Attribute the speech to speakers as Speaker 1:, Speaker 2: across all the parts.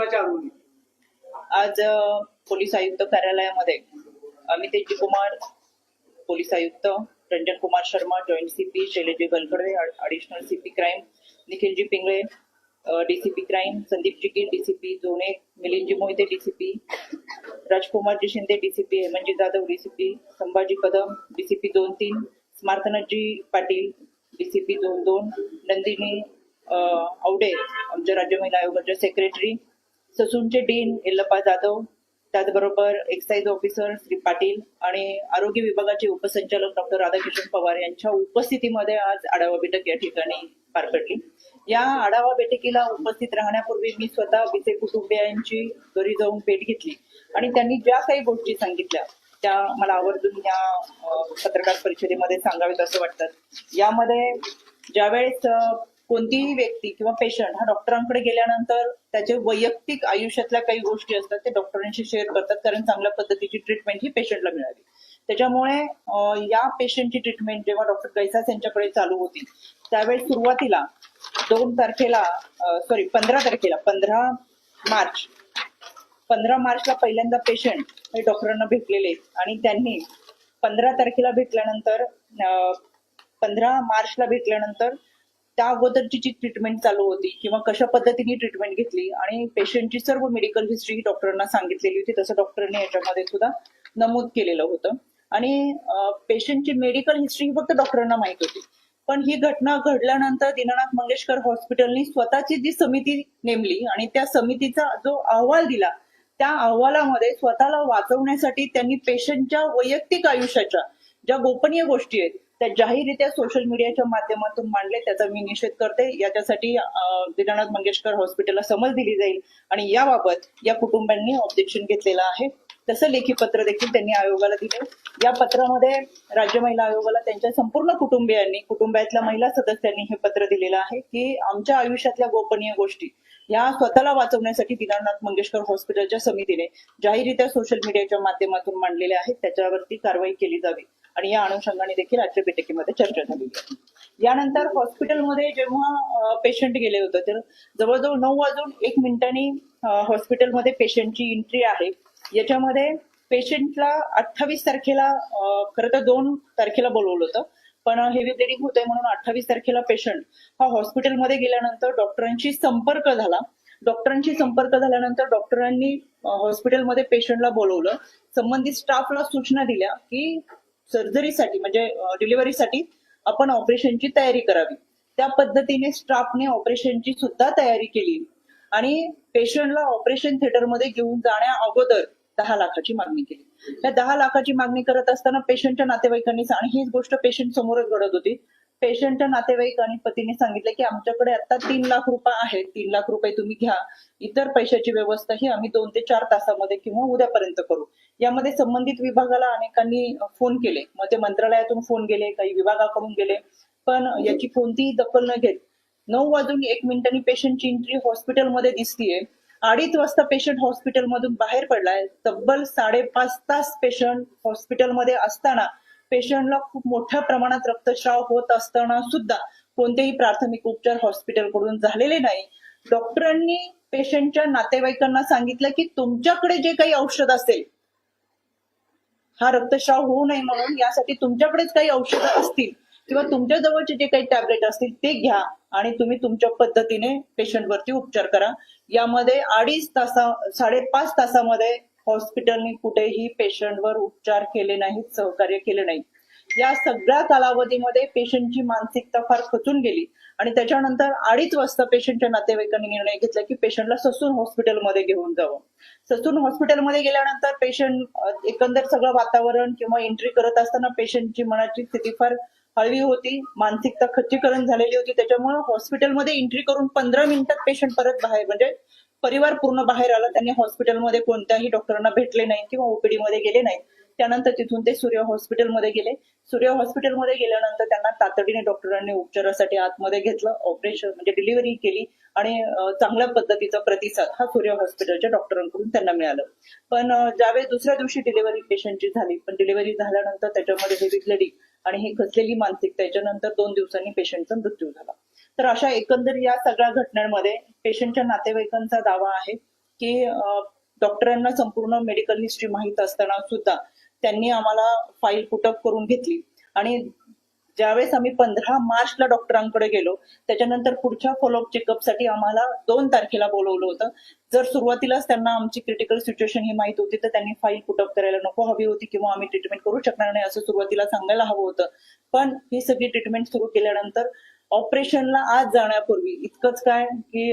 Speaker 1: कुटुंबाच्या आरोग्य
Speaker 2: आज पोलीस आयुक्त कार्यालयामध्ये अमितेजी कुमार पोलीस आयुक्त Ranjan Kumar Sharma joint CP Shailesh ji Galkade additional CP crime Nikhil ji Pingale DCP crime Sandeep ji Gill DCP zone Milind ji Mohite DCP Rajkumar ji Shinde DCP Hemant ji Jadhav DCP Sambhaji Kadam DCP दोन तीन स्मार्थनाथजी Patil DCP दोन दोन नंदिनी आवडे आमच्या राज्य महिला आयोगाच्या secretary ससूनचे dean Yellappa Jadhav त्याचबरोबर एक्साईज ऑफिसर श्री पाटील आणि आरोग्य विभागाचे उपसंचालक डॉक्टर राधाकिशन पवार यांच्या उपस्थितीमध्ये आज आढावा बैठक या ठिकाणी पार पडली. या आढावा बैठकीला उपस्थित राहण्यापूर्वी मी स्वतः विसे कुटुंबियांची घरी जाऊन भेट घेतली आणि त्यांनी ज्या काही गोष्टी सांगितल्या त्या मला आवर्जून या पत्रकार परिषदेमध्ये सांगावेत असं वाटतं. यामध्ये ज्यावेळेस कोणतीही व्यक्ती किंवा पेशंट हा डॉक्टरांकडे गेल्यानंतर त्याचे वैयक्तिक आयुष्यातल्या काही गोष्टी असतात ते डॉक्टरांशी शेअर करतात कारण चांगल्या पद्धतीची ट्रीटमेंट ही पेशंटला मिळाली त्याच्यामुळे या पेशंटची ट्रीटमेंट जेव्हा डॉक्टर कैसास यांच्याकडे चालू होती त्यावेळेस सुरुवातीला दोन तारखेला सॉरी पंधरा तारखेला पंधरा मार्च पंधरा मार्चला पहिल्यांदा पेशंट हे डॉक्टरांना भेटलेले आणि त्यांनी पंधरा तारखेला भेटल्यानंतर पंधरा मार्चला भेटल्यानंतर त्या अगोदरची जी ट्रीटमेंट चालू होती किंवा कशा पद्धतीने ट्रीटमेंट घेतली आणि पेशंटची सर्व मेडिकल हिस्ट्री ही डॉक्टरांना सांगितलेली होती तसं डॉक्टरांनी याच्यामध्ये सुद्धा नमूद केलेलं होतं. आणि पेशंटची मेडिकल हिस्ट्री ही फक्त डॉक्टरांना माहिती होती. पण ही घटना घडल्यानंतर दीनानाथ मंगेशकर हॉस्पिटलनी स्वतःची जी समिती नेमली आणि त्या समितीचा जो अहवाल दिला त्या अहवालामध्ये स्वतःला वाचवण्यासाठी त्यांनी पेशंटच्या वैयक्तिक आयुष्याच्या ज्या गोपनीय गोष्टी आहेत त्या जाहीररित्या सोशल मीडियाच्या माध्यमातून मांडले त्याचा मी निषेध करते. याच्यासाठी दीनानाथ मंगेशकर हॉस्पिटलला समज दिली जाईल. आणि याबाबत या कुटुंबांनी ऑब्जेक्शन घेतलेलं आहे. तसं लेखी पत्र देखील त्यांनी आयोगाला दिले या पत्रामध्ये राज्य महिला आयोगाला त्यांच्या संपूर्ण कुटुंबियांनी कुटुंबातल्या महिला सदस्यांनी हे पत्र दिलेलं आहे की आमच्या आयुष्यातल्या गोपनीय गोष्टी या स्वतःला वाचवण्यासाठी दीनानाथ मंगेशकर हॉस्पिटलच्या समितीने जाहीररित्या सोशल मीडियाच्या माध्यमातून मांडलेल्या आहेत. त्याच्यावरती कारवाई केली जावी. आणि या अनुषंगाने देखील आजच्या बैठकीमध्ये चर्चा झालेली आहे यानंतर हॉस्पिटलमध्ये जेव्हा पेशंट गेले होते तर जवळजवळ नऊ वाजून एक मिनिटांनी हॉस्पिटलमध्ये पेशंटची एंट्री आहे. याच्यामध्ये पेशंटला अठ्ठावीस तारखेला खरं तर दोन तारखेला बोलवलं होतं पण हेवी ब्लिडिंग होतंय म्हणून अठ्ठावीस तारखेला पेशंट हा हॉस्पिटलमध्ये गेल्यानंतर डॉक्टरांशी संपर्क झाला. डॉक्टरांशी संपर्क झाल्यानंतर डॉक्टरांनी हॉस्पिटलमध्ये पेशंटला बोलवलं. संबंधित स्टाफला सूचना दिल्या की सर्जरीसाठी म्हणजे डिलिव्हरीसाठी आपण ऑपरेशनची तयारी करावी. त्या पद्धतीने स्टाफने ऑपरेशनची सुद्धा तयारी केली. आणि पेशंटला ऑपरेशन थिएटरमध्ये घेऊन जाण्या अगोदर दहा लाखाची मागणी केली. त्या दहा लाखाची मागणी करत असताना पेशंटच्या नातेवाईकांनी आणि हीच गोष्ट पेशंट समोरच घडत होती. पेशंटच्या नातेवाईक आणि पतीने सांगितलं की आमच्याकडे आता तीन लाख रुपये आहेत. तीन लाख रुपये तुम्ही घ्या. इतर पैशाची व्यवस्था ही आम्ही दोन ते चार तासामध्ये किंवा उद्यापर्यंत करू. यामध्ये संबंधित विभागाला अनेकांनी फोन केले. मग ते मंत्रालयातून फोन गेले काही विभागाकडून गेले. पण याची कोणतीही दखल न घेत नऊ वाजून एक मिनिटांनी पेशंटची एंट्री हॉस्पिटलमध्ये दिसतीये. अडीच वाजता पेशंट हॉस्पिटलमधून बाहेर पडलाय. तब्बल साडेपाच तास पेशंट हॉस्पिटलमध्ये असताना पेशंटला खूप मोठ्या प्रमाणात रक्तस्राव होत असताना सुद्धा कोणतेही प्राथमिक उपचार हॉस्पिटलकडून झालेले नाही. डॉक्टरांनी पेशंटच्या नातेवाईकांना सांगितलं की तुमच्याकडे जे काही औषध असेल हा रक्तस्राव होऊ नये म्हणून यासाठी तुमच्याकडेच काही औषधं असतील किंवा तुमच्या जवळचे जे काही टॅबलेट असतील ते घ्या आणि तुम्ही तुमच्या पद्धतीने पेशंटवरती उपचार करा. यामध्ये अडीच तासा साडेपाच तासामध्ये हॉस्पिटलने कुठेही पेशंटवर उपचार केले नाहीत सहकार्य केले नाही या सगळ्या कालावधीमध्ये पेशंटची मानसिकता फार खचून गेली आणि त्याच्यानंतर अडीच वाजता पेशंटच्या नातेवाईकांनी निर्णय घेतला की पेशंटला ससून हॉस्पिटलमध्ये घेऊन जावं. ससून हॉस्पिटलमध्ये गेल्यानंतर पेशंट एकंदर सगळं वातावरण किंवा एंट्री करत असताना पेशंटची मनाची स्थिती फार हळवी होती मानसिकता खच्चीकरण झालेली होती त्याच्यामुळे हॉस्पिटलमध्ये एंट्री करून पंधरा मिनिटात पेशंट परत बाहेर म्हणजे परिवार पूर्ण बाहेर आला त्यांनी हॉस्पिटलमध्ये कोणत्याही डॉक्टरांना भेटले नाही किंवा ओपीडी मध्ये गेले नाही त्यानंतर तिथून ते सूर्य हॉस्पिटलमध्ये गेले. सूर्य हॉस्पिटलमध्ये गेल्यानंतर त्यांना तातडीने डॉक्टरांनी उपचारासाठी आतमध्ये घेतलं ऑपरेशन म्हणजे डिलिव्हरी केली आणि चांगल्या पद्धतीचा प्रतिसाद हा सूर्य हॉस्पिटलच्या डॉक्टरांकडून त्यांना मिळालं. पण ज्यावेळेस दुसऱ्या दिवशी डिलिव्हरी पेशंटची झाली पण डिलिव्हरी झाल्यानंतर त्याच्यामध्ये हेवी ब्लिडिंग आणि हे खचलेली मानसिकता याच्यानंतर दोन दिवसांनी पेशंटचा मृत्यू झाला. तर अशा एकंदर या सगळ्या घटनांमध्ये पेशंटच्या नातेवाईकांचा दावा आहे की डॉक्टरांना संपूर्ण मेडिकल हिस्ट्री माहीत असताना सुद्धा त्यांनी आम्हाला फाईल पुटअप करून घेतली. आणि ज्यावेळेस आम्ही पंधरा मार्चला डॉक्टरांकडे गेलो त्याच्यानंतर पुढच्या फॉलोअप चेकअपसाठी आम्हाला दोन तारखेला बोलवलं होतं. जर सुरुवातीलाच त्यांना आमची क्रिटिकल सिच्युएशन ही माहीत होती तर त्यांनी फाईल पुटअप करायला नको हवी होती किंवा आम्ही ट्रीटमेंट करू शकणार नाही असं सुरुवातीला सांगायला हवं होतं. पण ही सगळी ट्रीटमेंट सुरू केल्यानंतर ऑपरेशनला आज जाण्यापूर्वी इतकंच काय की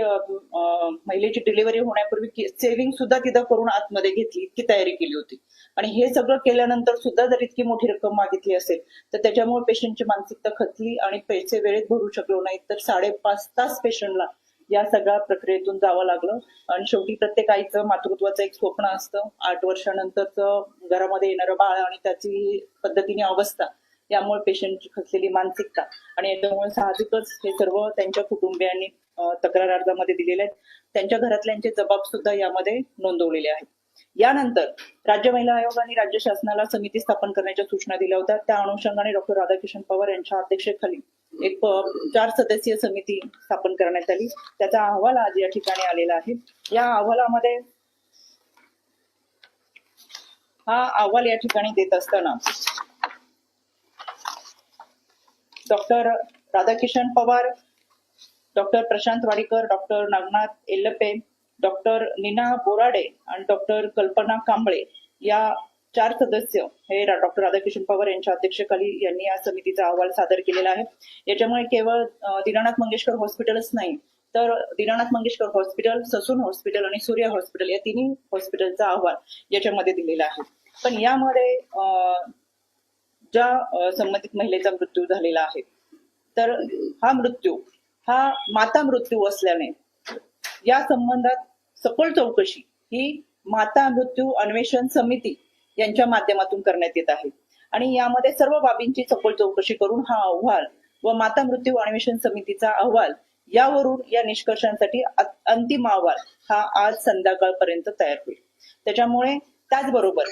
Speaker 2: महिलेची डिलिव्हरी होण्यापूर्वी सेव्हिंग सुद्धा तिथं करून आतमध्ये घेतली इतकी तयारी केली होती. आणि हे सगळं केल्यानंतर सुद्धा जर इतकी मोठी रक्कम मागितली असेल तर त्याच्यामुळे पेशंटची मानसिकता खचली आणि पैसे वेळेत भरू शकलो नाही तर साडेपाच तास पेशंटला या सगळ्या प्रक्रियेतून जावं लागलं. आणि शेवटी प्रत्येक आईचं मातृत्वाचं एक स्वप्न असतं. आठ वर्षानंतरचं घरामध्ये येणारं बाळ आणि त्याची पद्धतीने अवस्था यामुळे पेशंटची खचलेली मानसिकता आणि याच्यामुळे साहजिकच हे सर्व त्यांच्या कुटुंबियांनी तक्रार अर्जामध्ये दिलेले आहेत. त्यांच्या घरातल्यांचे जबाब सुद्धा यामध्ये नोंदवलेले आहेत. यानंतर राज्य महिला आयोग आणि राज्य शासनाला समिती स्थापन करण्याच्या सूचना दिल्या होत्या. त्या अनुषंगाने डॉक्टर राधाकिशन पवार यांच्या अध्यक्षतेखाली एक चार सदस्यीय समिती स्थापन करण्यात आली. त्याचा अहवाल आज या ठिकाणी आलेला आहे. या अहवालामध्ये हा अहवाल या ठिकाणी देत असताना doctor Radhakishan Pawar doctor Prashant Wadikar doctor Nagnath Ellape doctor Nina Borade आणि डॉक्टर कल्पना कांबळे या चार सदस्य हे डॉक्टर राधाकिशन पवार यांच्या अध्यक्षतेखाली यांनी या समितीचा अहवाल सादर केलेला आहे. याच्यामुळे केवळ दीनानाथ मंगेशकर हॉस्पिटलच नाही तर दीनानाथ मंगेशकर हॉस्पिटल ससून हॉस्पिटल आणि सूर्य हॉस्पिटल या तिन्ही हॉस्पिटलचा अहवाल याच्यामध्ये दिलेला आहे. पण यामध्ये ज्या संबंधित महिलेचा मृत्यू झालेला आहे. तर हा मृत्यू हा माता मृत्यू असल्याने या संबंधात सखोल चौकशी ही माता मृत्यू अन्वेषण समिती यांच्या माध्यमातून करण्यात येत आहे. आणि यामध्ये सर्व बाबींची सखोल चौकशी करून हा अहवाल व माता मृत्यू अन्वेषण समितीचा अहवाल यावरून या निष्कर्षांसाठी अंतिम अहवाल हा आज संध्याकाळपर्यंत तयार होईल. त्याच्यामुळे त्याचबरोबर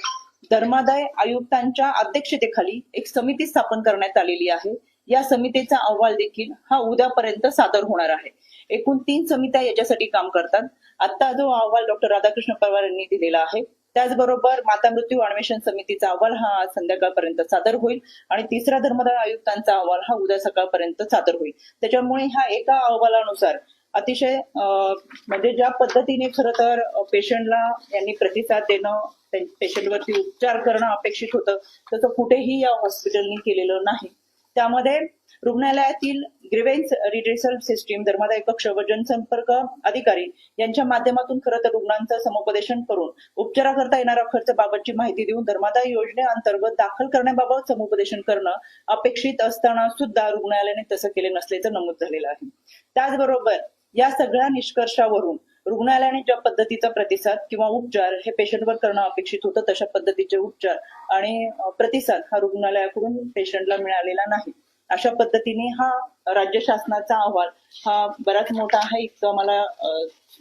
Speaker 2: धर्मादाय आयुक्तांच्या अध्यक्षतेखाली एक समिती स्थापन करण्यात आलेली आहे. या समितीचा अहवाल देखील हा उद्यापर्यंत सादर होणार आहे. एकूण तीन समित्या याच्यासाठी काम करतात. आता जो अहवाल डॉक्टर राधाकृष्ण पवार यांनी दिलेला आहे त्याचबरोबर माता मृत्यू अन्वेषण समितीचा अहवाल हा आज संध्याकाळपर्यंत सादर होईल आणि तिसरा धर्मदाय आयुक्तांचा अहवाल हा उद्या सकाळपर्यंत सादर होईल. त्याच्यामुळे ह्या एका अहवालानुसार अतिशय म्हणजे ज्या पद्धतीने खरं तर पेशंटला यांनी प्रतिसाद देणं पेशंटवरती उपचार करणं अपेक्षित होतं तसं कुठेही या हॉस्पिटलनी केलेलं नाही. त्यामध्ये रुग्णालयातील ग्रिव्हेन्स रिड्रेसल सिस्टीम धर्मादाय कक्ष व जनसंपर्क अधिकारी यांच्या माध्यमातून खरं तर रुग्णांचं समुपदेशन करून उपचाराकरता येणारा खर्च बाबतची माहिती देऊन धर्मादाय योजनेअंतर्गत दाखल करण्याबाबत समुपदेशन करणं अपेक्षित असताना सुद्धा रुग्णालयाने तसं केले नसल्याचं नमूद झालेलं आहे. त्याचबरोबर या सगळ्या निष्कर्षावरून रुग्णालयाने ज्या पद्धतीचा प्रतिसाद किंवा उपचार हे पेशंटवर करणं अपेक्षित होतं तशा पद्धतीचे उपचार आणि प्रतिसाद हा रुग्णालयाकडून पेशंटला मिळालेला नाही. अशा पद्धतीने हा राज्य शासनाचा अहवाल हा बराच मोठा आहे. इतकं मला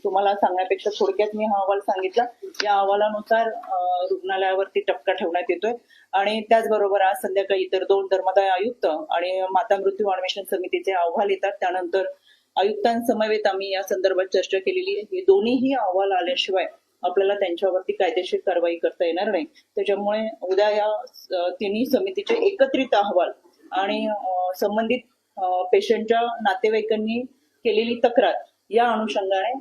Speaker 2: तुम्हाला सांगण्यापेक्षा थोडक्यात मी हा अहवाल सांगितला. या अहवालानुसार रुग्णालयावरती टपका ठेवण्यात येतोय. आणि त्याचबरोबर आज संध्याकाळी इतर दोन धर्मदाय आयुक्त आणि माता मृत्यू अन्वेषण समितीचे अहवाल येतात. त्यानंतर आयुक्तांसमवेत आम्ही या संदर्भात चर्चा केलेली आहे. दोन्हीही अहवाल आल्याशिवाय आपल्याला त्यांच्यावरती कायदेशीर कारवाई करता येणार नाही. त्याच्यामुळे उद्या या तिन्ही समितीचे एकत्रित अहवाल आणि संबंधित पेशंटच्या नातेवाईकांनी केलेली तक्रार या अनुषंगाने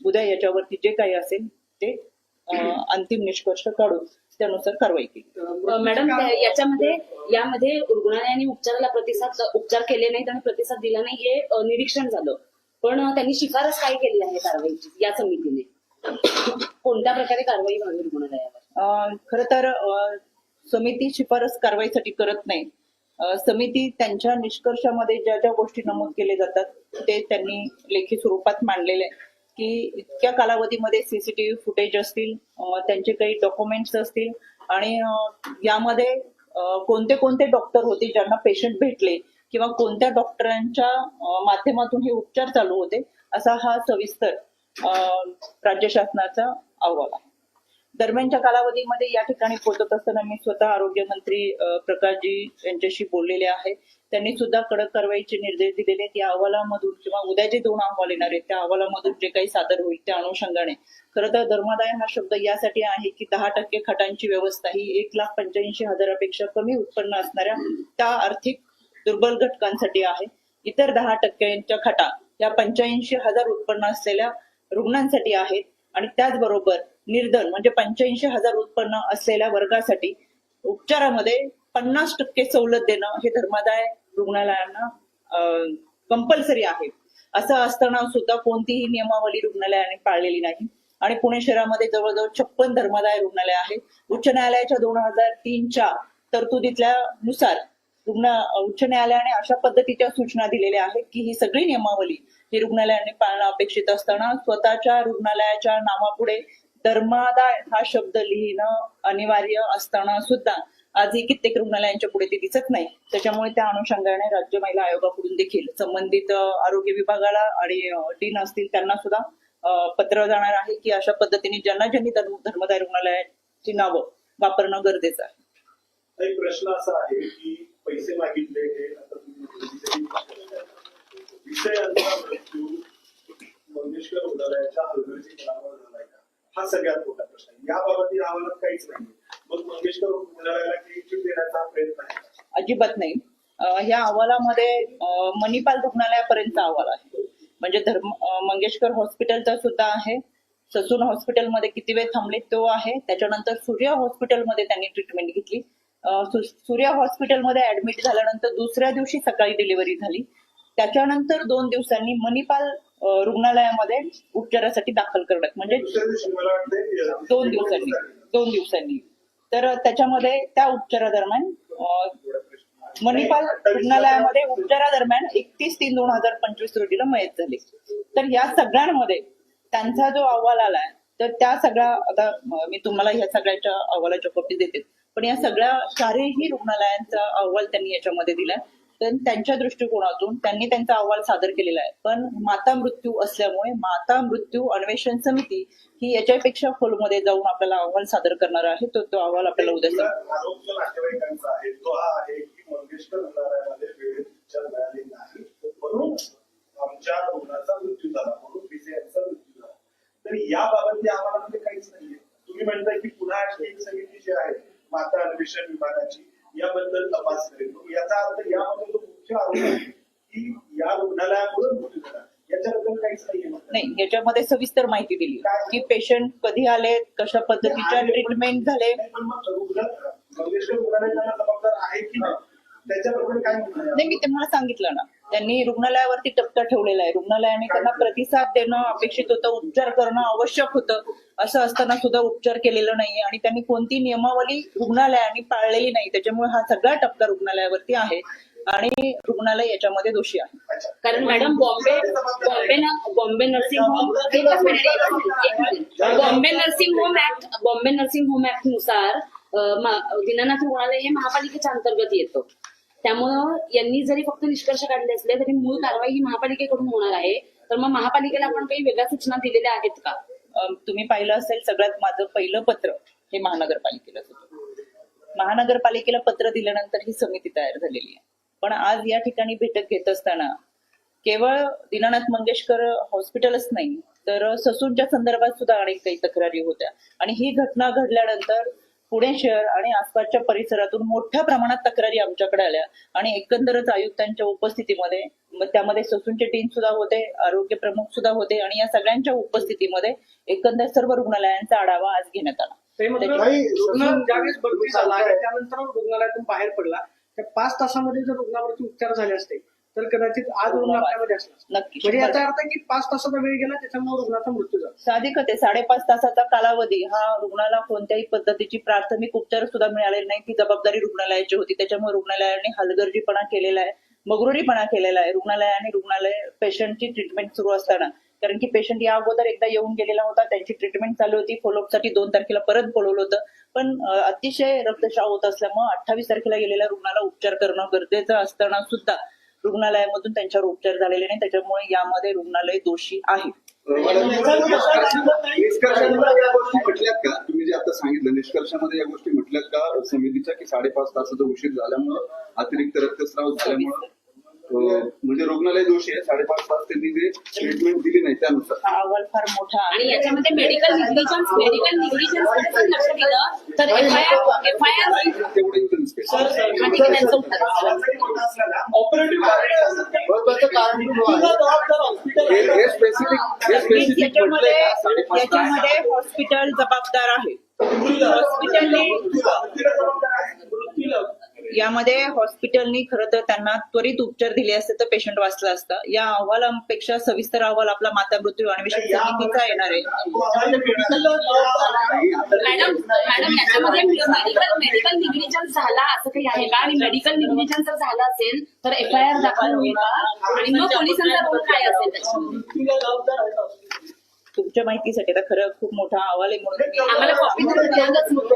Speaker 2: उद्या याच्यावरती जे काही असेल ते अंतिम निष्कर्ष काढून त्यानुसार कारवाई केली.
Speaker 1: मॅडम याच्यामध्ये यामध्ये रुग्णालयाने उपचाराला प्रतिसाद उपचार केले नाहीत आणि प्रतिसाद दिला नाही हे निरीक्षण झालं. पण त्यांनी शिफारस काय केली आहे कारवाईची या समितीने? कोणत्या प्रकारे कारवाई व्हावी रुग्णालयावर?
Speaker 2: खर तर समिती शिफारस कारवाईसाठी करत नाही. समिती त्यांच्या निष्कर्षामध्ये ज्या ज्या गोष्टी नमूद केले जातात ते त्यांनी लेखी स्वरूपात मांडलेले आहे की इतक्या कालावधीमध्ये सीसीटीव्ही फुटेज असतील त्यांचे काही डॉक्युमेंट्स असतील आणि यामध्ये कोणते कोणते डॉक्टर होते ज्यांना पेशंट भेटले किंवा कोणत्या डॉक्टरांच्या माध्यमातून हे उपचार चालू होते असा हा सविस्तर राज्य शासनाचा अहवाल आहे. दरम्यानच्या कालावधीमध्ये या ठिकाणी पोहोचत असताना मी स्वतः आरोग्यमंत्री प्रकाशजी यांच्याशी बोललेले आहे. त्यांनी सुद्धा कडक कारवाईचे निर्देश दिलेले आहेत. या अहवालामधून किंवा उद्या जे दोन अहवाल येणार आहेत त्या अहवालामधून जे काही सादर होईल त्या अनुषंगाने. खरं तर धर्मादाय हा शब्द यासाठी आहे की दहा टक्के खटांची व्यवस्था ही एक लाख पंच्याऐंशी हजारापेक्षा कमी उत्पन्न असणाऱ्या त्या आर्थिक दुर्बल घटकांसाठी आहे. इतर दहा टक्क्यांच्या खटा या पंच्याऐंशी हजार उत्पन्न असलेल्या रुग्णांसाठी आहेत. आणि त्याचबरोबर निर्धन म्हणजे पंच्याऐंशी हजार उत्पन्न असलेल्या वर्गासाठी उपचारामध्ये पन्नास टक्के सवलत देणं हे धर्मादाय रुग्णालयांना कंपल्सरी आहे. असं असताना सुद्धा कोणतीही नियमावली रुग्णालयाने पाळलेली नाही. आणि पुणे शहरामध्ये जवळजवळ छप्पन धर्मादाय रुग्णालय आहे उच्च न्यायालयाच्या दोन हजार तीनच्या तरतुदीतल्या नुसार रुग्ण उच्च न्यायालयाने अशा पद्धतीच्या सूचना दिलेल्या आहेत की ही सगळी नियमावली ही रुग्णालयाने पाळणं अपेक्षित असताना स्वतःच्या रुग्णालयाच्या नावापुढे धर्मादाय हा शब्द लिहिणं अनिवार्य असताना सुद्धा आजही कित्येक रुग्णालयांच्या पुढे ते दिसत नाही. त्याच्यामुळे त्या अनुषंगाने राज्य महिला आयोगाकडून देखील संबंधित आरोग्य विभागाला आणि डीन असतील त्यांना सुद्धा पत्र जाणार आहे की अशा पद्धतीने ज्यांना ज्यांनी धर्मदाय रुग्णालयाची नावं वापरणं गरजेचं आहे.
Speaker 3: एक प्रश्न असा आहे की पैसे मागितले हे विषयांचा मृत्यू मंगेशकर रुग्णालयाच्या हा सगळ्यात मोठा प्रश्न आहे. याबाबतीत अहवालात काहीच नाही. मग मंगेशकर रुग्णालयाला क्लीन देण्याचा प्रयत्न आहे
Speaker 2: अजिबात नाही. ह्या अहवालामध्ये मणिपाल रुग्णालयापर्यंत अहवाल आहे. म्हणजे धर्म मंगेशकर हॉस्पिटलचा सुद्धा आहे. ससून हॉस्पिटलमध्ये किती वेळ थांबले तो आहे. त्याच्यानंतर सूर्य हॉस्पिटलमध्ये त्यांनी ट्रीटमेंट घेतली. सूर्या सूर्य हॉस्पिटलमध्ये ऍडमिट झाल्यानंतर दुसऱ्या दिवशी सकाळी डिलिव्हरी झाली. त्याच्यानंतर दोन दिवसांनी मणिपाल रुग्णालयामध्ये उपचारासाठी दाखल करण्यात म्हणजे दोन दिवसांनी दोन दिवसांनी. तर त्याच्यामध्ये त्या उपचारादरम्यान मणिपाल रुग्णालयामध्ये उपचारादरम्यान एकतीस तीन दोन हजार पंचवीस रोजीला मयत झाले. तर या सगळ्यांमध्ये त्यांचा जो अहवाल आलाय तर त्या सगळ्या आता मी तुम्हाला ह्या सगळ्याच्या अहवालाच्या कॉपी देते. पण या सगळ्या चारही रुग्णालयांचा अहवाल त्यांनी याच्यामध्ये दिलाय. तर त्यांच्या दृष्टिकोनातून त्यांनी त्यांचा अहवाल सादर केलेला आहे. पण माता मृत्यू असल्यामुळे माता मृत्यू अन्वेषण समिती ही याच्यापेक्षा खोलमध्ये जाऊन आपल्याला अहवाल सादर करणार आहे. तो तो अहवाल आपल्याला उद्या
Speaker 3: हा आमच्या रुग्णाचा मृत्यू झाला. म्हणून मृत्यू झाला. तर या अहवालामध्ये काहीच नाहीये. तुम्ही म्हणताय की पुन्हा एक समिती जी आहे माता अन्वेषण विभागाची याबद्दल तपास करेल मग याचा अर्थ यामध्ये जो मुख्य आरोप आहे की या रुग्णालयामुळे मृत्यू झाला. याच्याबद्दल काहीच नाहीये म्हणताय.
Speaker 2: नाही याच्यामध्ये सविस्तर माहिती दिली. की पेशंट कधी आले कशा पद्धतीच्या ट्रीटमेंट झाले?
Speaker 3: नाही, पण मग रुग्ण मंगेशकर रुग्णालयाला जबाबदार आहे की नाही? त्याच्याबद्दल काय म्हणणं आहे?
Speaker 2: नाही मी तुम्हाला सांगितलं ना. त्यांनी रुग्णालयावरती टप्पा ठेवलेला आहे. रुग्णालयाने त्यांना प्रतिसाद देणं अपेक्षित होतं उपचार करणं आवश्यक होतं असं असताना सुद्धा उपचार केलेला नाहीये. आणि त्यांनी कोणती नियमावली रुग्णालयाने पाळलेली नाही त्याच्यामुळे हा सगळा टप्पा रुग्णालयावरती आहे आणि रुग्णालय याच्यामध्ये दोषी आहे.
Speaker 1: कारण madam Bombay Bombay Bombay nursing home म्हणजे Bombay nursing home act Bombay nursing home ऍक्टनुसार अं, दीनानाथ रुग्णालय हे महापालिकेच्या अंतर्गत येतं. त्यामुळं यांनी जरी फक्त निष्कर्ष काढले असले तरी मूळ कारवाई ही महापालिकेकडून होणार आहे. तर मग महापालिकेला आपण काही वेगळ्या सूचना दिलेल्या आहेत का?
Speaker 2: तुम्ही पाहिलं असेल सगळ्यात माझं पहिलं पत्र हे महानगरपालिकेला होतं. महानगरपालिकेला पत्र दिल्यानंतर ही समिती तयार झालेली आहे. पण आज या ठिकाणी बैठक घेत असताना केवळ दीनानाथ मंगेशकर हॉस्पिटलच नाही तर ससूनच्या संदर्भात सुद्धा अनेक काही तक्रारी होत्या. आणि ही घटना घडल्यानंतर पुणे शहर आणि आसपासच्या परिसरातून मोठ्या प्रमाणात तक्रारी आमच्याकडे आल्या. आणि एकंदरच आयुक्तांच्या उपस्थितीमध्ये मग त्यामध्ये ससूनचे टीम सुद्धा होते आरोग्य प्रमुख सुद्धा होते आणि या सगळ्यांच्या उपस्थितीमध्ये एकंदर सर्व रुग्णालयांचा आढावा आज घेण्यात आला.
Speaker 4: ज्यावेळेस बदली झाला त्यानंतर रुग्णालयातून बाहेर पडला. त्या पाच तासामध्ये जर रुग्णावरती उपचार झाले असते तर कदाचित आज रुग्ण आपल्यामध्ये असला.
Speaker 2: नक्की.
Speaker 4: म्हणजे याचा अर्थ की पाच तासाचा वेळ गेला त्याच्यामुळे रुग्णाचा मृत्यू झाला.
Speaker 2: साधिक ते साडेपाच तासाचा कालावधी. हा रुग्णाला कोणत्याही पद्धतीची प्राथमिक उपचार सुद्धा मिळाले नाही. ती जबाबदारी रुग्णालयाची होती. त्याच्यामुळे रुग्णालयाने हलगर्जीपणा केलेला आहे मगरुरीपणा केलेला आहे. रुग्णालयाने रुग्णालय पेशंटची ट्रीटमेंट सुरू असताना. कारण की पेशंट या अगोदर एकदा येऊन गेलेला होता. त्यांची ट्रीटमेंट चालू होती. फॉलोअपसाठी दोन तारखेला परत बोलवलं होतं. पण अं, अतिशय रक्तस्राव होत असल्यामुळे अठ्ठावीस तारखेला गेलेल्या रुग्णाला उपचार करणं गरजेचं असताना सुद्धा रुग्णालयामधून त्यांच्यावर उपचार झालेले नाही. त्याच्यामुळे यामध्ये रुग्णालय दोषी आहे.
Speaker 5: निष्कर्षात्मक या गोष्टी म्हटल्यात का? तुम्ही जे आता सांगितलं निष्कर्षामध्ये या गोष्टी म्हटल्यात का? समितीच्या की साडेपाच तासाचा उशीर झाल्यामुळं अतिरिक्त रक्तस्राव झाल्यामुळं? म्हणजे रुग्णालय दोषी आहे. साडेपाच तास त्यांनी जे ट्रीटमेंट दिली नाही त्यानुसार.
Speaker 2: हा अहवाल फार मोठा
Speaker 1: आणि याच्यामध्ये मेडिकल निग्लिजन्स मेडिकल निग्लिजन्स लक्ष दिलं तर F I R F I R
Speaker 5: तेवढं इन्शुरन्स केलं
Speaker 1: हा ठीक आहे त्यांचं उत्तर
Speaker 3: आवाजही मोठा असला ना
Speaker 6: ऑपरेटिव्ह
Speaker 5: हे हे स्पेसिफिक हे स्पेसिफिक
Speaker 2: याच्यामध्ये
Speaker 5: म्हटलंय का? साडेपाच तास.
Speaker 2: याच्यामध्ये हॉस्पिटल जबाबदार आहे. हॉस्पिटलने
Speaker 3: तिला जबाबदार आहे
Speaker 2: यामध्ये हॉस्पिटलनी खरं तर त्यांना त्वरित उपचार दिले असते तर पेशंट वाचलं असतं. या अहवालापेक्षा सविस्तर अहवाल आपला माता मृत्यू अन्वेषण समितीचा येणार आहे.
Speaker 1: मॅडम मॅडम याच्यामध्ये मेडिकल मेडिकल निग्लिजन्स झाला असं काही आहे का? आणि मेडिकल निग्लिजन्स जर झाला असेल तर एफ आय आर दाखल होईल का? आणि मग पोलिसांचा रोल काय असेल त्याच्यामध्ये
Speaker 2: तुमच्या माहितीसाठी आता खरं खूप मोठा अहवाल आहे म्हणून
Speaker 1: आम्हाला कॉपी तर द्यायलाच नको.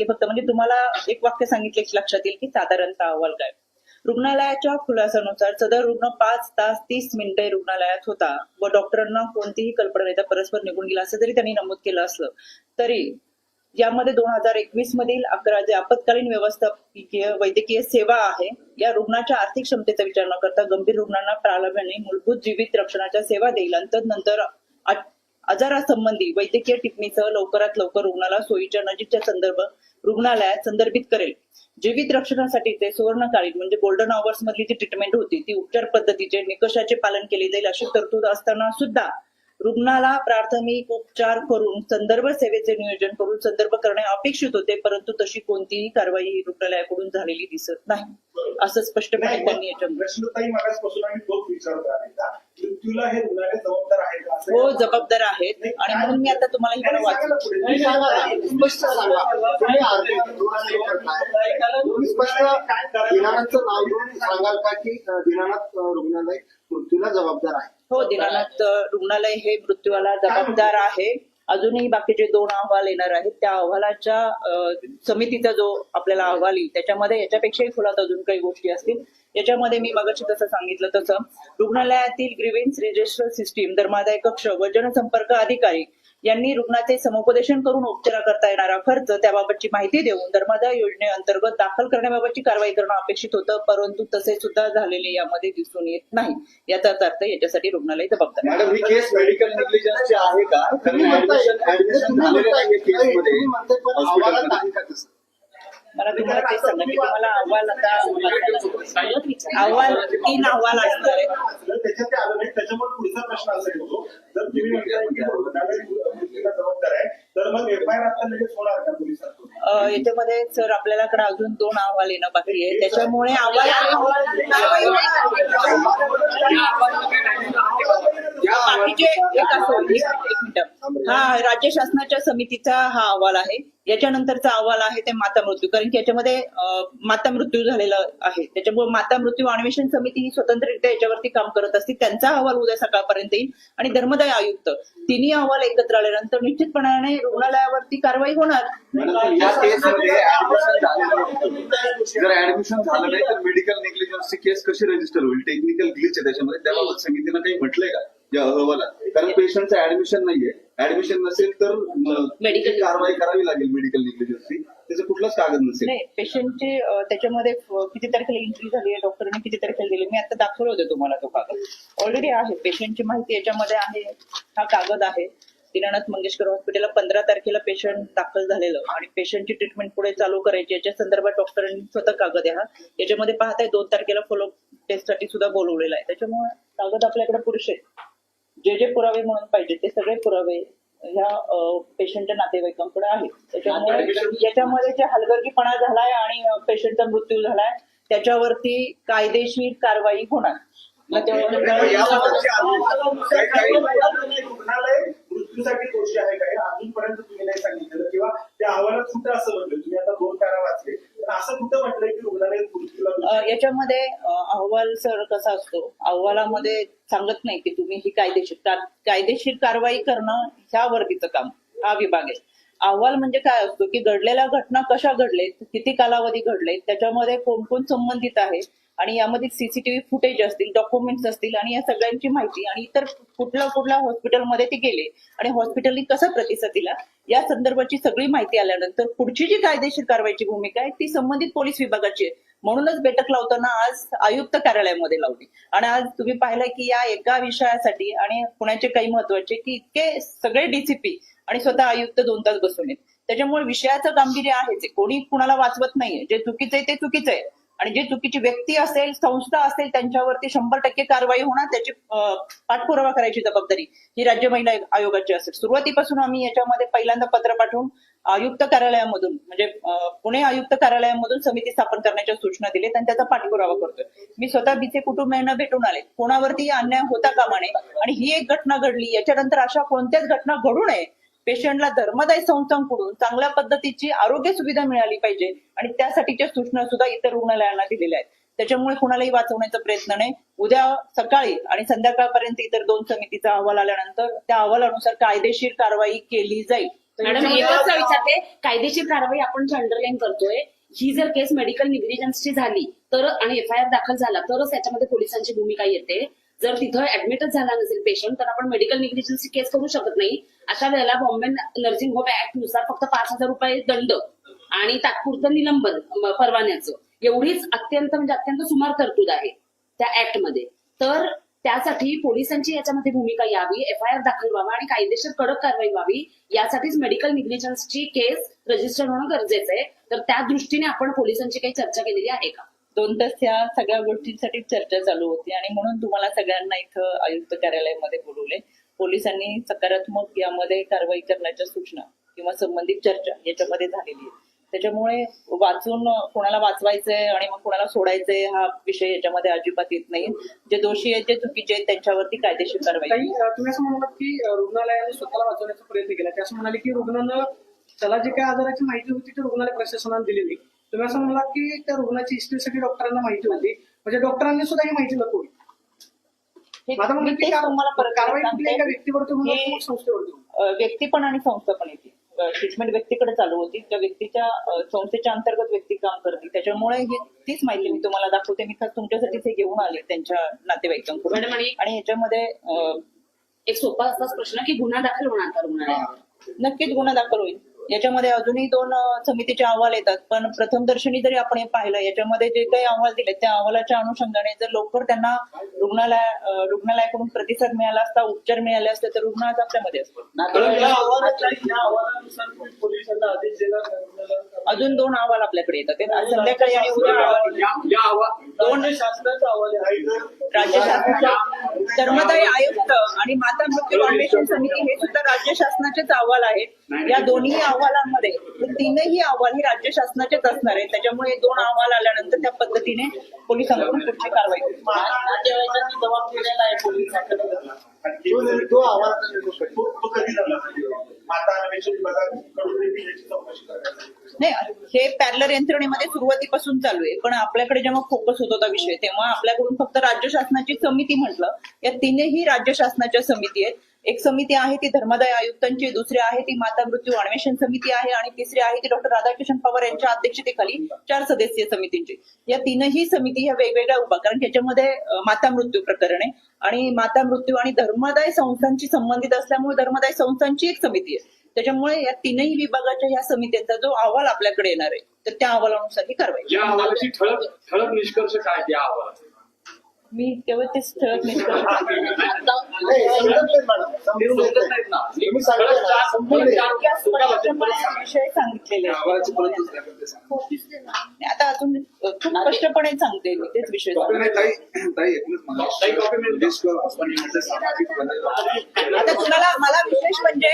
Speaker 2: सांगितले. फक्त म्हणजे तुम्हाला एक वाक्य सांगितले की लक्षात येईल की साधारणतः अहवाल काय. रुग्णालयाच्या खुलासानुसार सदर रुग्ण पाच तास तीस मिनिटे रुग्णालयात होता व डॉक्टरांना कोणतीही कल्पना नाही परस्पर निघून गेला असं जरी त्यांनी नमूद केलं असलं तरी यामध्ये दोन हजार एकवीस मधील अकरा जे आपत्कालीन व्यवस्थापकीय वैद्यकीय सेवा आहे या रुग्णाच्या आर्थिक क्षमतेचा विचार न करता गंभीर रुग्णांना प्रारंभाने मूलभूत जीवित रक्षणाच्या सेवा देईल. नंतर आजारासंबंधी वैद्यकीय टिप्पणीसह लवकरात लवकर रुग्णाला सोयीच्या नजीकच्या संदर्भ रुग्णालयात संदर्भित करेल. जीवित रक्षणासाठी ते सुवर्णकालीन म्हणजे गोल्डन आवर्स मधली जी ट्रीटमेंट होती ती उपचार पद्धतीचे निकषाचे पालन केले जाईल अशी तरतूद असताना सुद्धा रुग्णाला प्राथमिक उपचार करून संदर्भ सेवेचे नियोजन करून संदर्भ करणे अपेक्षित होते परंतु तशी कोणतीही कारवाई रुग्णालयाकडून झालेली दिसत नाही. असं स्पष्टपणे त्यांनी
Speaker 3: का मृत्यूला हे रुग्णालय जबाबदार आहे
Speaker 2: हो जबाबदार आहेत. आणि म्हणून मी आता तुम्हाला ही मला
Speaker 6: आहे?
Speaker 2: हो दिनानाथ रुग्णालय हे मृत्यूला जबाबदार आहे. अजूनही बाकीचे दोन अहवाल येणार आहेत त्या अहवालाच्या समितीचा जो आपल्याला अहवाल येईल त्याच्यामध्ये याच्यापेक्षाही खुलात अजून काही गोष्टी असतील. याच्यामध्ये मी मगाशी तसं सांगितलं तसं रुग्णालयातील ग्रीव्हन्स रजिस्टर सिस्टीम धर्मादाय कक्ष व जनसंपर्क अधिकारी यांनी रुग्णाचे समुपदेशन करून उपचाराकरता येणारा खर्च त्याबाबतची माहिती देऊन धर्मादाय योजनेअंतर्गत दाखल करण्याबाबतची कारवाई करणं अपेक्षित होतं परंतु तसे सुद्धा झालेले यामध्ये दिसून येत नाही. याचाच अर्थ याच्यासाठी रुग्णालय जबाबदार आहे.
Speaker 5: मॅडम ही केस मेडिकल निग्लिजन्सची आहे का?
Speaker 2: मला तुम्हाला ते सांगा की तुम्हाला अहवाल आता अहवाल तीन अहवाल असणार
Speaker 3: आहे त्याच्यामुळे पुढचा प्रश्न असेल जर तुम्ही जबाबदार आहे तर मग एफ आय आर आता लगेच होणार का पोलिसांकडून?
Speaker 2: अ, याच्यामध्ये सर आपल्याकडे अजून दोन अहवाल येणं बाकी आहे त्याच्यामुळे अहवाल कारवाई बाकीचे एक असो एक एक मिनिट. हा राज्य शासनाच्या समितीचा हा अहवाल आहे. याच्यानंतरचा अहवाल आहे ते माता मृत्यू. कारण की याच्यामध्ये अ, माता मृत्यू झालेला आहे. त्याच्यामुळे माता मृत्यू अन्वेषण समिती ही स्वतंत्ररित्या याच्यावरती काम करत असते. त्यांचा अहवाल उद्या सकाळपर्यंत येईल. आणि धर्मदाय आयुक्त तिन्ही अहवाल एकत्र आल्यानंतर निश्चितपणाने रुग्णालयावरती कारवाई होणार.
Speaker 5: जर ऍडमिशन झालं नाही तर मेडिकल निग्लिजन्सची केस कशी रजिस्टर होईल? टेक्निकल ग्लिच आहे त्याच्यामध्ये. त्याबाबत समितीनं काही म्हटलंय का? या अहवालात. कारण पेशंटचं ऍडमिशन नाहीये. ऍडमिशन नसेल तर
Speaker 1: Medical-
Speaker 5: कारवाई करावी लागेल मेडिकल निग्लिजन्सची त्याचं कुठलाच कागद नसेल.
Speaker 2: नाही पेशंटचे त्याच्यामध्ये किती तारखेला एंट्री झाली आहे डॉक्टरने किती तारखेला दिली मी आता दाखवलं होतं तुम्हाला तो कागद. ऑलरेडी आहे. पेशंटची माहिती याच्यामध्ये आहे. हा कागद आहे. दीनानाथ मंगेशकर हॉस्पिटलला पंधरा तारखेला पेशंट दाखल झालेलं आणि पेशंटची ट्रीटमेंट पुढे चालू करायची. याच्या संदर्भात डॉक्टरांनी स्वतः कागद आहे हा. याच्यामध्ये पाहताय दोन तारखेला फॉलो टेस्टसाठी सुद्धा बोलवलेला आहे. त्याच्यामुळे कागद आपल्याकडे पुरुष जे जे पुरावे म्हणून पाहिजे ते सगळे पुरावे ह्या पेशंटच्या नातेवाईकांकडे आहेत. त्याच्यामुळे याच्यामध्ये जे हलगर्जीपणा झालाय आणि पेशंटचा मृत्यू झालाय त्याच्यावरती कायदेशीर कारवाई होणार.
Speaker 3: रुग्णालय मृत्यूसाठी दोषी आहे अजूनपर्यंत तुम्ही नाही सांगितलं किंवा त्या अहवालात कुठं असं म्हटलं तुम्ही आता दोन वाचले असं कुठं म्हटलंय की मृत्यूला
Speaker 2: याच्यामध्ये अहवाल सर कसा असतो? अहवालामध्ये सांगत नाही की तुम्ही ही कायदेशीर कायदेशीर कारवाई करणं ह्या वर्गीचं काम हा विभाग आहे. अहवाल म्हणजे काय असतो की घडलेल्या घटना कशा घडलेत किती कालावधी घडलेत त्याच्यामध्ये कोण कोण संबंधित आहे आणि यामध्ये सीसीटीव्ही फुटेज असतील डॉक्युमेंट्स असतील आणि या सगळ्यांची माहिती आणि इतर कुठल्या कुठल्या हॉस्पिटलमध्ये ते गेले आणि हॉस्पिटलनी कसा प्रतिसाद दिला या संदर्भाची सगळी माहिती आल्यानंतर पुढची जी कायदेशीर कारवाईची भूमिका आहे ती संबंधित पोलीस विभागाची आहे. म्हणूनच बैठक लावताना आज आयुक्त कार्यालयामध्ये लावली. आणि आज तुम्ही पाहिलं की या एका विषयासाठी आणि पुण्याचे काही महत्त्वाचे की इतके सगळे डीसीपी आणि स्वतः आयुक्त दोन तास बसून येत त्याच्यामुळे विषयाचं गांभीर्य आहेच आहे. कोणी कुणाला वाचवत नाहीये. जे चुकीचं आहे ते चुकीचं आहे. आणि जे चुकीची व्यक्ती असेल संस्था असेल त्यांच्यावरती शंभर टक्के कारवाई होणार त्याची पाठपुरावा करायची जबाबदारी ही राज्य महिला आयोगाची असेल. सुरुवातीपासून आम्ही याच्यामध्ये पहिल्यांदा पत्र पाठवून आयुक्त कार्यालयामधून म्हणजे पुणे आयुक्त कार्यालयामधून समिती स्थापन करण्याच्या सूचना दिलेत आणि त्याचा पाठपुरावा करतोय. मी स्वतः बीचे कुटुंबियांना भेटून आले. कोणावरती अन्याय होता कामा नये आणि ही एक घटना घडली याच्यानंतर अशा कोणत्याच घटना घडू नये पेशंटला धर्मदायी संस्थांकडून चांगल्या पद्धतीची आरोग्य सुविधा मिळाली पाहिजे आणि त्यासाठीच्या सूचना सुद्धा इतर रुग्णालयांना दिलेल्या आहेत. त्याच्यामुळे कुणालाही वाचवण्याचा प्रयत्न नाही. उद्या सकाळी आणि संध्याकाळपर्यंत इतर दोन समितीचा अहवाल आल्यानंतर त्या अहवालानुसार कायदेशीर कारवाई केली जाईल.
Speaker 1: मॅडम एकच विचारते कायदेशीर कारवाई आपण जे अंडरलाईन करतोय ही जर केस मेडिकल निग्लिजन्सची झाली तर आणि एफ आय आर दाखल झाला तरच त्याच्यामध्ये पोलिसांची भूमिका येते. जर तिथं ऍडमिटच झाला नसेल पेशंट तर आपण मेडिकल निग्लिजन्सची केस करू शकत नाही. अशा वेळेला बॉम्बे नर्सिंग होम ऍक्टनुसार फक्त पाच हजार रुपये दंड आणि तात्पुरतं निलंबन परवान्याचं. एवढीच अत्यंत म्हणजे अत्यंत सुमार तरतूद आहे त्या ऍक्टमध्ये. तर त्यासाठी पोलिसांची याच्यामध्ये भूमिका यावी एफ आय आर दाखल व्हावा आणि कायदेशीर कडक कारवाई व्हावी यासाठीच मेडिकल निग्लिजन्सची केस रजिस्टर होणं गरजेचं आहे. तर त्या दृष्टीने आपण पोलिसांची काही चर्चा केलेली आहे का?
Speaker 2: दोन तास या सगळ्या गोष्टींसाठी चर्चा चालू होती आणि म्हणून तुम्हाला सगळ्यांना इथं आयुक्त कार्यालयामध्ये बोलवले. पोलिसांनी सकारात्मक यामध्ये कारवाई करण्याच्या सूचना किंवा संबंधित चर्चा याच्यामध्ये झालेली आहे. त्याच्यामुळे वाचून कोणाला वाचवायचंय आणि मग कोणाला सोडायचंय हा विषय याच्यामध्ये अजिबात येत नाही. जे दोषी आहेत जे चुकीचे आहेत त्यांच्यावरती कायदेशीर कारवाई
Speaker 4: तुम्ही असं म्हणालात की रुग्णालयाने स्वतःला वाचवण्याचा प्रयत्न केला. ते असं म्हणाले की रुग्णानं त्याला जी काही आजाराची माहिती होती ती रुग्णालय प्रशासनाने दिलेली. तुम्ही असं म्हणालात की त्या रुग्णाची हिस्ट्रीसाठी डॉक्टरांना माहिती होती. म्हणजे डॉक्टरांनी सुद्धा ही माहिती नको
Speaker 2: हे-
Speaker 4: आता मग
Speaker 2: मी
Speaker 4: नक्की
Speaker 2: तेच
Speaker 4: कार-
Speaker 2: तुम्हाला परत
Speaker 4: कारवाई
Speaker 2: सांगते.
Speaker 4: कुठल्या एका व्यक्तीवरती होणार
Speaker 2: हे-
Speaker 4: की मग संस्थेवरती होणार?
Speaker 2: अ, व्यक्ती पण आणि संस्था पण येते. ट्रीटमेंट व्यक्तीकडे चालू होती. त्या व्यक्तीच्या अ, संस्थेच्या अंतर्गत व्यक्ती काम करते. त्याच्यामुळे ही तीच माहिती मी तुम्हाला दाखवते. मी खास तुमच्यासाठीच हे घेऊन आले त्यांच्या नातेवाईकांकडून.
Speaker 1: मॅडम आणि
Speaker 2: आणि याच्यामध्ये अ,
Speaker 1: एक सोपा असाच प्रश्न की गुन्हा दाखल होणार का? रुग्णालयात
Speaker 2: नक्कीच गुन्हा दाखल होईल. याच्यामध्ये अजूनही दोन समितीचे अहवाल येतात. पण प्रथम दर्शनी जरी आपण हे पाहिलं याच्यामध्ये जे काही अहवाल दिले त्या अहवालाच्या अनुषंगाने जर लवकर त्यांना रुग्णालय रुग्णालयाकडून प्रतिसाद मिळाला असता उपचार मिळाले असते तर रुग्ण आज आपल्यामध्ये असतो अजून दोन अहवाल आपल्याकडे येतात. संध्याकाळी आणि उद्या अहवाल येतील. दोन राज्य धर्मदायी आयुक्त आणि माता मृत्यू फाउंडेशन समिती हे सुद्धा राज्य शासनाचेच अहवाल आहेत या दोन्ही अहवालांमध्ये. तीनही अहवाल हे राज्य शासनाचेच असणार आहेत. त्याच्यामुळे दोन अहवाल आल्यानंतर त्या पद्धतीने पोलिसांकडून पुढची कारवाई नाही हे पॅरलर यंत्रणेमध्ये सुरुवातीपासून चालू आहे. पण आपल्याकडे जेव्हा फोकस होत होता विषय तेव्हा आपल्याकडून फक्त राज्य शासनाची समिती म्हटलं. या तीनही राज्य शासनाच्या समिती आहेत. एक समिती आहे ती धर्मादाय आयुक्तांची दुसरी आहे ती माता मृत्यू अन्वेषण समिती आहे आणि तिसरी आहे ती डॉक्टर राधाकिशन पवार यांच्या अध्यक्षतेखाली चार सदस्यीय समितींची. या तीनही समिती ह्या वेगवेगळ्या उभा कारण त्याच्यामध्ये माता मृत्यू प्रकरण आहे आणि माता मृत्यू आणि धर्मदाय संस्थांशी संबंधित असल्यामुळे धर्मदाय संस्थांची एक समिती आहे. त्याच्यामुळे या तीनही विभागाच्या या समित्यांचा जो अहवाल आपल्याकडे येणार आहे तर त्या अहवालानुसार ही कारवाई.
Speaker 7: ठळक निष्कर्ष काय त्या अहवालाचा
Speaker 2: मी केवळ ते स्पष्टपणे विषय सांगितलेले
Speaker 7: सांगा.
Speaker 2: आता अजून खूप स्पष्टपणे सांगते मी तेच विषय. आता तुम्हाला मला विशेष म्हणजे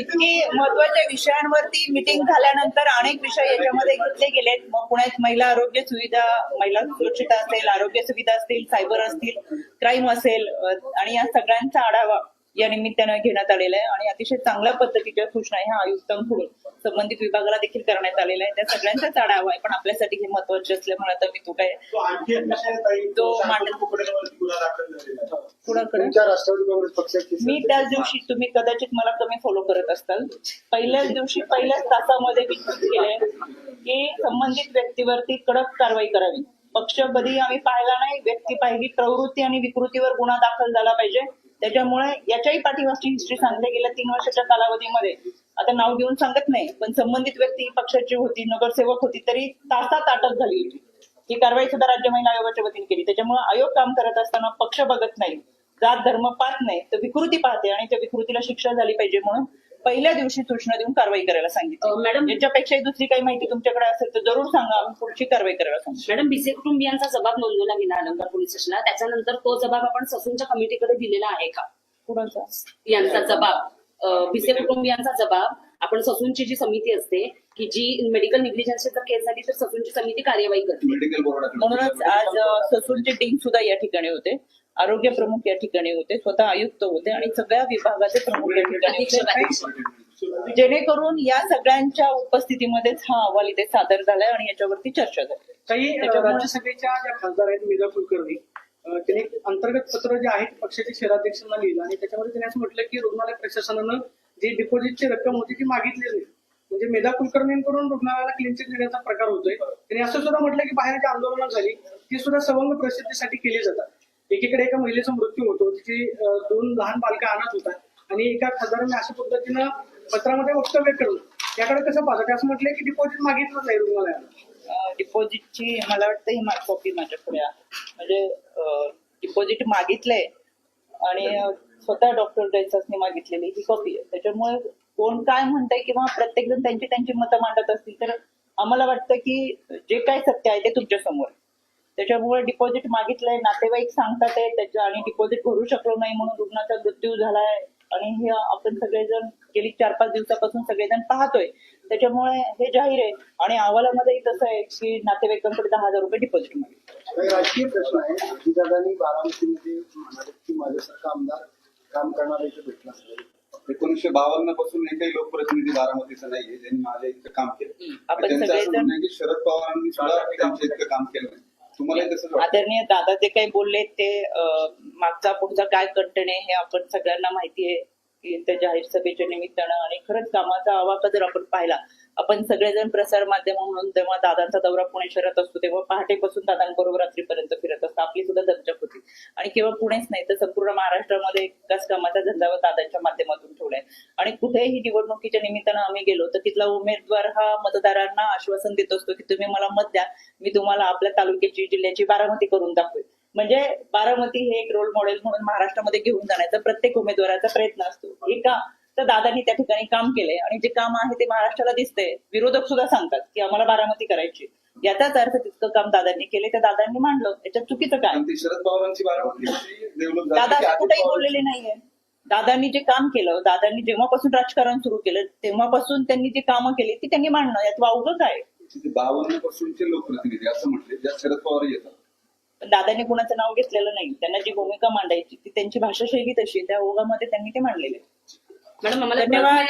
Speaker 2: इतकी महत्त्वाच्या विषयांवरती मिटिंग झाल्यानंतर अनेक विषय याच्यामध्ये घेतले गेलेत. मग पुण्यात महिला आरोग्य सुविधा महिला सुरक्षिता असेल आरोग्य सुविधा असतील सायबर असतील क्राईम असेल आणि या सगळ्यांचा आढावा या निमित्तानं घेण्यात आलेला आहे. आणि अतिशय चांगल्या पद्धतीच्या सूचना ह्या आयुक्तांकडून संबंधित विभागाला देखील करण्यात आलेल्या आहे. त्या सगळ्यांचाच आढावा आहे. पण आपल्यासाठी हे महत्त्वाचे असल्यामुळे आता मी तो काय
Speaker 3: तो
Speaker 2: मांडत- मी त्याच दिवशी तुम्ही कदाचित मला कमी फॉलो करत असताल पहिल्याच दिवशी पहिल्याच तासामध्ये विचार केले की संबंधित व्यक्तीवरती कडक कारवाई करावी. पक्ष कधी आम्ही पाहिला नाही व्यक्ती पाहिली प्रवृत्ती आणि विकृतीवर गुन्हा दाखल झाला पाहिजे. त्याच्यामुळे याच्याही पाठीमागची हिस्ट्री सांगते गेल्या तीन वर्षाच्या कालावधीमध्ये. आता नाव घेऊन सांगत नाही पण संबंधित व्यक्ती पक्षाची होती नगरसेवक होती तरी तासात अटक झाली होती. ही कारवाई सुद्धा राज्य महिला आयोगाच्या वतीने केली. त्याच्यामुळे आयोग काम करत असताना पक्ष बघत नाही जात धर्म पाहत नाही तर विकृती पाहते आणि त्या विकृतीला शिक्षा झाली पाहिजे म्हणून पहिल्या दिवशी सूचना देऊन कारवाई करायला सांगितलं.
Speaker 1: मॅडम-
Speaker 2: याच्यापेक्षाही दुसरी काही माहिती तुमच्याकडे असेल तर जरूर सांगा. आम्ही पुढची कारवाई करायला सांगू.
Speaker 1: मॅडम बीसी कुटुंबियांचा जबाब नोंदवला गेला अलंकार पोलीस स्टेशनला. त्याच्यानंतर तो जबाब आपण ससूनच्या कमिटीकडे दिलेला आहे का?
Speaker 2: कुणाचा?
Speaker 1: यांचा जबाब. बीसी कुटुंबियांचा जबाब. आपण ससूनची जी समिती असते की जी मेडिकल निग्लिजन्सची जर केस झाली तर ससूनची समिती कार्यवाही करते.
Speaker 5: मेडिकल बोर्डाकडे
Speaker 2: म्हणूनच आज ससूनचे डीन सुद्धा या ठिकाणी होते. आरोग्य प्रमुख या ठिकाणी होते स्वतः आयुक्त होते आणि सगळ्या विभागाचे प्रमुख या ठिकाणी होते. जेणेकरून या सगळ्यांच्या उपस्थितीमध्येच हा अहवाल इथे सादर झालाय आणि याच्यावरती चर्चा झाली.
Speaker 4: काही राज्यसभेच्या ज्या खासदार आहेत मीरा कुलकर्णी त्यांनी एक अंतर्गत पत्र जे आहे ते पक्षाच्या शहराध्यक्षांना लिहिलं आणि त्याच्यामध्ये त्यांनी असं म्हटलं की रुग्णालय प्रशासनानं जी डिपॉझिटची रक्कम होती ती मागितली नाही. म्हणजे मेधा कुलकर्णींकडून रुग्णालयाला क्लीन चिट देण्याचा प्रकार होतोय. त्यांनी असं सुद्धा म्हटलं की बाहेर जी आंदोलनं झाली ती सुद्धा सवंग प्रसिद्धीसाठी केली जातात. एकीकडे एका महिलेचा मृत्यू होतो तिची अ, दोन लहान बालका अनाथ होतात आणि एका खासदाराने अशा पद्धतीनं पत्रामध्ये वक्तव्य करणं. याकडे कसं पाहतं असं म्हटलंय की डिपॉझिट मागितलं नाही रुग्णालयाला
Speaker 2: डिपॉझिटची मला वाटतं ही कॉपी माझ्याकडे आहे. म्हणजे डिपॉझिट मागितलंय आणि स्वतः डॉक्टर जयसासने मागितलेली ही कॉपी आहे. त्याच्यामुळे कोण काय म्हणतंय किंवा प्रत्येक जण त्यांची त्यांची मतं मांडत असतील तर आम्हाला वाटतं की जे काय सत्य आहे ते तुमच्यासमोर त्याच्यामुळे डिपॉझिट मागितलंय नातेवाईक सांगतात आहे त्याच्या आणि डिपॉझिट भरू शकलो नाही म्हणून रुग्णाचा मृत्यू झालाय आणि हे आपण सगळेजण गेली चार पाच दिवसापासून सगळेजण पाहतोय. त्याच्यामुळे हे जाहीर आहे आणि अहवालामध्येही तसं आहे की नातेवाईकांकडे दहा हजार रुपये डिपॉझिट
Speaker 6: मिळेल राजकीय प्रश्न आहे. अजितदादांनी बारामतीमध्ये म्हणाले की माझ्यासारखा आमदार काम करणारा इथे भेटला
Speaker 5: एकोणीसशे बावन्नपासून एकही लोकप्रतिनिधी बारामतीचा नाहीये. ज्यांनी माझ्या इतकं काम केलं. त्यांचं असं
Speaker 2: सगळेजण-
Speaker 5: म्हणणं आहे की शरद पवारांनी सुद्धा त्यांच्या इतकं काम केलं
Speaker 2: आदरणीय दादा जे काही बोलले ते मागचा पुढचा काय कंटेंट आहे हे आपण सगळ्यांना माहिती आहे. की त्या जाहीर सभेच्या निमित्तानं आणि खरंच कामाचा आवाका जर आपण पाहिला आपण सगळेजण प्रसार माध्यम म्हणून जेव्हा दादांचा दौरा पुणे शहरात असतो तेव्हा पहाटेपासून दादांबरोबर रात्रीपर्यंत फिरत असतो. आपली सुद्धा दर्जक होती. आणि केवळ पुणेच नाही तर संपूर्ण महाराष्ट्रामध्ये एकाच कामाचा धंदा दादांच्या माध्यमातून ठेवलाय. आणि कुठेही निवडणुकीच्या निमित्तानं आम्ही गेलो तर तिथला उमेदवार हा मतदारांना आश्वासन देत असतो की तुम्ही मला मत द्या मी तुम्हाला आपल्या तालुक्याची जिल्ह्याची बारामती करून दाखवेल म्हणजे बारामती हे एक रोल मॉडेल म्हणून महाराष्ट्रामध्ये घेऊन जाण्याचा प्रत्येक उमेदवाराचा प्रयत्न असतो. हे का तर दादांनी त्या ठिकाणी काम केलंय आणि जे काम आहे ते महाराष्ट्राला दिसतंय विरोधक सुद्धा सांगतात की आम्हाला बारामती करायची. याचाच अर्थ तितकं काम दादांनी केले. त्या दादांनी मांडलं. याच्यात चुकीचं काय?
Speaker 5: शरद पवारांची बारामती
Speaker 2: दादा कुठेही बोललेले नाहीये. दादांनी जे काम केलं दादांनी जेव्हापासून राजकारण सुरू केलं तेव्हापासून त्यांनी जी कामं केली ती त्यांनी मांडणं यात वावगं काय?
Speaker 5: बावन्न पासूनचे लोकप्रतिनिधी असं म्हटले ज्यात शरद पवार येतात.
Speaker 2: पण दादांनी कुणाचं नाव घेतलेलं नाही. त्यांना जी भूमिका मांडायची ती त्यांची भाषाशैली तशी त्या ओघामध्ये त्यांनी ते मांडलेले
Speaker 1: मॅडम आम्हाला
Speaker 2: धन्यवाद.